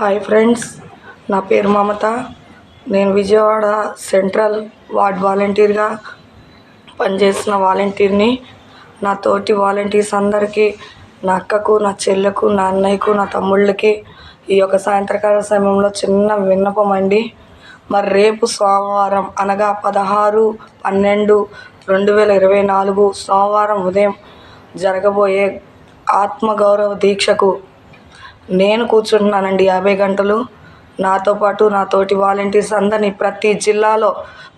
Hi friends నా పేరు మమత. నేను విజయవాడ సెంట్రల్ వార్డ్ వాలంటీర్గా పనిచేస్తున్న వాలంటీర్ని నా. తోటి వాలంటీర్స్ అందరికీ నా అక్కకు నా చెల్లెకు నా అన్నయ్యకు నా తమ్ముళ్ళకి ఈ యొక్క సాయంత్రకాల సమయంలో చిన్న విన్నపం అండి. మరి రేపు సోమవారం అనగా పదహారు పన్నెండు రెండు వేల ఇరవై నాలుగు సోమవారం ఉదయం జరగబోయే ఆత్మగౌరవ దీక్షకు నేను కూర్చుంటున్నానండి యాభై గంటలు. నాతో పాటు నా తోటి వాలంటీర్స్ అందరినీ ప్రతి జిల్లాలో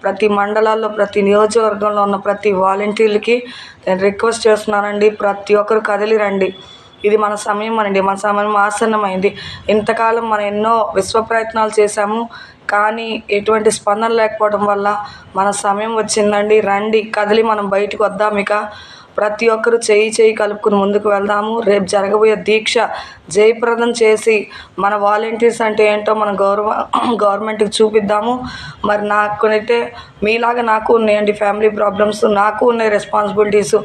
ప్రతి మండలాల్లో ప్రతి నియోజకవర్గంలో ఉన్న ప్రతి వాలంటీర్లకి నేను రిక్వెస్ట్ చేస్తున్నానండి ప్రతి ఒక్కరు కదిలి రండి. ఇది మన సమయం అనండి మన సమయం ఆసన్నమైంది. ఇంతకాలం మనం ఎన్నో విశ్వ ప్రయత్నాలు చేశాము కానీ ఎటువంటి స్పందన లేకపోవడం వల్ల మన సమయం వచ్చిందండి. రండి కదిలి మనం బయటకు వద్దాం ఇక. ప్రతి ఒక్కరు చేయి చేయి కలుపుకుని ముందుకు వెళ్దాము. రేపు జరగబోయే దీక్ష జయప్రదం చేసి మన వాలంటీర్స్ అంటే ఏంటో మన గౌరవ గవర్నమెంట్కి చూపిద్దాము. మరి నాకునైతే మీలాగా నాకు ఉన్నాయండి ఫ్యామిలీ ప్రాబ్లమ్స్ నాకు ఉన్నాయి రెస్పాన్సిబిలిటీస్.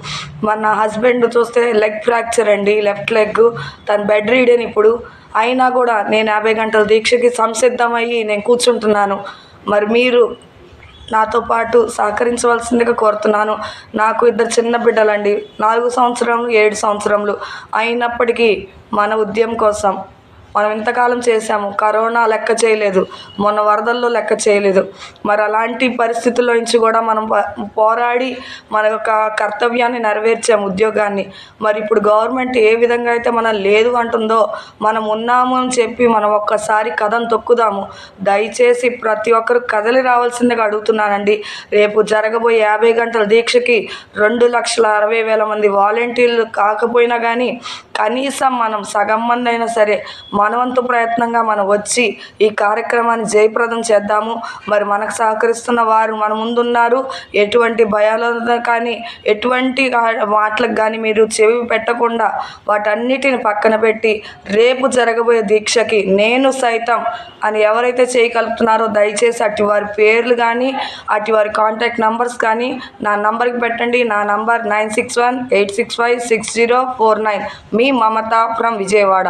మరి నా హస్బెండ్ చూస్తే లెగ్ ఫ్రాక్చర్ అండి లెఫ్ట్ లెగ్ తన బెడ్ రీడేని ఇప్పుడు. అయినా కూడా నేను యాభై గంటల దీక్షకి సంసిద్ధమయ్యి నేను కూర్చుంటున్నాను. మరి మీరు నాతో పాటు సహకరించవలసిందిగా కోరుతున్నాను. నాకు ఇద్దరు చిన్న బిడ్డలండి. నాలుగు సంవత్సరములు ఏడు సంవత్సరములు అయినప్పటికీ మన ఉద్యమం కోసం మనం ఇంతకాలం చేశాము కరోనా లెక్క చేయలేదు మొన్న వరదల్లో లెక్క చేయలేదు. మరి అలాంటి పరిస్థితుల్లో నుంచి కూడా మనం పోరాడి మన యొక్క కర్తవ్యాన్ని నెరవేర్చాము ఉద్యోగాన్ని. మరి ఇప్పుడు గవర్నమెంట్ ఏ విధంగా అయితే మనం లేదు అంటుందో మనం ఉన్నాము అని చెప్పి మనం ఒక్కసారి కథం తొక్కుదాము. దయచేసి ప్రతి ఒక్కరు కదలి రావాల్సిందిగా అడుగుతున్నానండి. రేపు జరగబోయే యాభై గంటల దీక్షకి రెండు లక్షల అరవై వేల మంది వాలంటీర్లు కాకపోయినా కానీ కనీసం మనం సగం మంది అయినా సరే మనవంతు ప్రయత్నంగా మనం వచ్చి ఈ కార్యక్రమాన్ని జయప్రదం చేద్దాము. మరి మనకు సహకరిస్తున్న వారు మన ముందున్నారు. ఎటువంటి భయాలు కానీ ఎటువంటి మాటలకు కానీ మీరు చెవి పెట్టకుండా వాటన్నిటిని పక్కన పెట్టి రేపు జరగబోయే దీక్షకి నేను సైతం అని ఎవరైతే చేయగలుగుతున్నారో దయచేసి అటు వారి పేర్లు కానీ అటు వారి కాంటాక్ట్ నంబర్స్ కానీ నా నంబర్కి పెట్టండి. నా number nine six one eight six five six zero four nine. మీ మీ మమత ఫ్రమ్ విజయవాడ